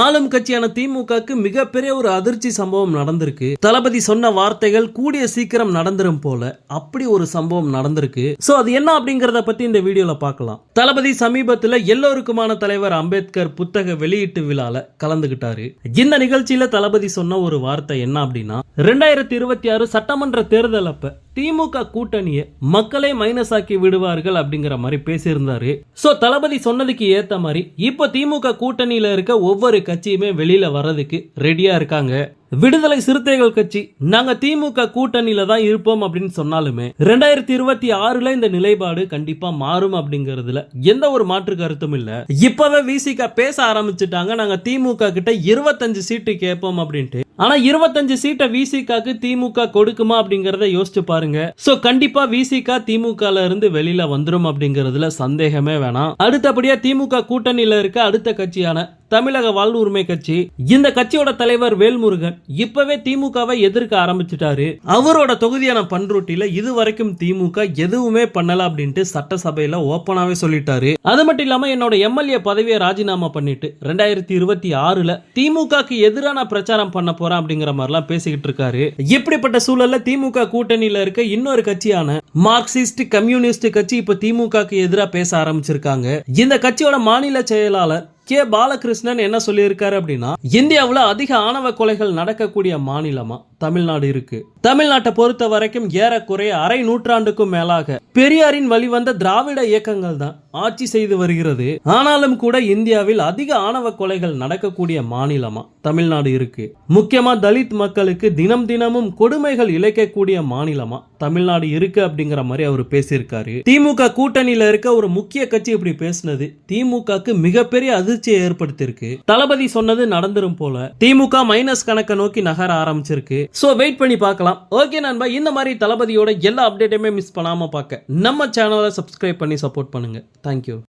ஆளும் கட்சியான திமுகக்கு மிகப்பெரிய ஒரு அதிர்ச்சி சம்பவம் நடந்திருக்கு. தளபதி சொன்ன வார்த்தைகள் கூடிய சீக்கிரம் நடந்துரும் போல அப்படி ஒரு சம்பவம் நடந்திருக்கு. சோ அது என்ன அப்படிங்கறத பத்தி இந்த வீடியோல பார்க்கலாம். தளபதி சமீபத்துல எல்லோருக்குமான தலைவர் அம்பேத்கர் புத்தக வெளியீட்டு விழால கலந்துகிட்டாரு. இந்த நிகழ்ச்சியில தளபதி சொன்ன ஒரு வார்த்தை என்ன அப்படின்னா ரெண்டாயிரத்தி இருபத்தி ஆறு சட்டமன்ற தேர்தல் அப்ப திமுக கூட்டணியை மக்களே மைனஸ் ஆக்கி விடுவார்கள் அப்படிங்கிற மாதிரி பேசியிருந்தாரு. சோ தளபதி சொன்னதுக்கு ஏத்த மாதிரி இப்போ திமுக கூட்டணியில இருக்க ஒவ்வொரு கட்சியுமே வெளியில வர்றதுக்கு ரெடியா இருக்காங்க. விடுதலை சிறுத்தைகள் கட்சி நாங்க திமுக கூட்டணியில தான் இருப்போம் அப்படின்னு சொன்னாலுமே ரெண்டாயிரத்தி இருபத்தி ஆறுல இந்த நிலைப்பாடு கண்டிப்பா மாறும் அப்படிங்கறதுல எந்த ஒரு மாற்று கருத்தும் இல்ல. இப்பவே விசிக பேச ஆரம்பிச்சுட்டாங்க நாங்க திமுக கிட்ட இருபத்தஞ்சு சீட்டு கேட்போம் அப்படின்ட்டு. ஆனா இருபத்தஞ்சு சீட்டை விசிகாக்கு திமுக கொடுக்குமா அப்படிங்கறத யோசிச்சு பாருங்க. சோ கண்டிப்பா விசிகா திமுகல இருந்து வெளியில வந்துரும் அப்படிங்கறதுல சந்தேகமே வேணாம். அடுத்தபடியா திமுக கூட்டணியில இருக்க அடுத்த கட்சியான தமிழக வாழ் உரிமை கட்சி. இந்த கட்சியோட தலைவர் வேல்முருகன் இப்பவே திமுகவை எதிர்க்க ஆரம்பிச்சிட்டாரு. அவரோட தொகுதியான பன்ருட்டியில இது வரைக்கும் திமுக எதுவுமே பண்ணல அப்படின்ட்டு சட்டசபையில ஓப்பனாவே சொல்லிட்டாரு. அது மட்டும் இல்லாம என்னோட எம்எல்ஏ பதவியை ராஜினாமா பண்ணிட்டு ரெண்டாயிரத்தி இருபத்தி ஆறுல திமுகக்கு எதிரான பிரச்சாரம் பண்ண போறேன் அப்படிங்கிற மாதிரிலாம் பேசிக்கிட்டு இருக்காரு. இப்படிப்பட்ட சூழல்ல திமுக கூட்டணியில இருக்க இன்னொரு கட்சியான மார்க்சிஸ்ட் கம்யூனிஸ்ட் கட்சி இப்ப திமுகக்கு எதிராக பேச ஆரம்பிச்சிருக்காங்க. இந்த கட்சியோட மாநில செயலாளர் கே பாலகிருஷ்ணன் என்ன சொல்லியிருக்காரு அப்படின்னா இந்தியாவில் அதிக ஆணவ கொலைகள் நடக்கக்கூடிய மாநிலமா? தமிழ்நாடு இருக்கு. தமிழ்நாட்டை பொறுத்த வரைக்கும் ஏறக்குறைய அரை நூற்றாண்டுக்கும் மேலாக பெரியாரின் வழிவந்த திராவிட இயக்கங்கள் தான் ஆட்சி செய்து வருகிறது. ஆனாலும் கூட இந்தியாவில் அதிக ஆணவ கொலைகள் நடக்கக்கூடிய மாநிலமா? தமிழ்நாடு இருக்கு. முக்கியமா தலித் மக்களுக்கு தினம் தினமும் கொடுமைகள் இழைக்கக்கூடிய மாநிலமா? தமிழ்நாடு இருக்கு அப்படிங்கிற மாதிரி அவர் பேசியிருக்காரு. திமுக கூட்டணியில இருக்க ஒரு முக்கிய கட்சி இப்படி பேசினது திமுகக்கு மிகப்பெரிய அதிர்ச்சியை ஏற்படுத்தியிருக்கு. தளபதி சொன்னது நடந்துரும் போல திமுக மைனஸ் கணக்கை நோக்கி நகர ஆரம்பிச்சிருக்கு. சோ வெயிட் பண்ணி பார்க்கலாம். ஓகே நண்பா இந்த மாதிரி தளபதியோட எல்லா அப்டேட்டையுமே மிஸ் பண்ணாம பார்க்க நம்ம சேனலை சப்ஸ்கிரைப் பண்ணி சப்போர்ட் பண்ணுங்க. Thank you.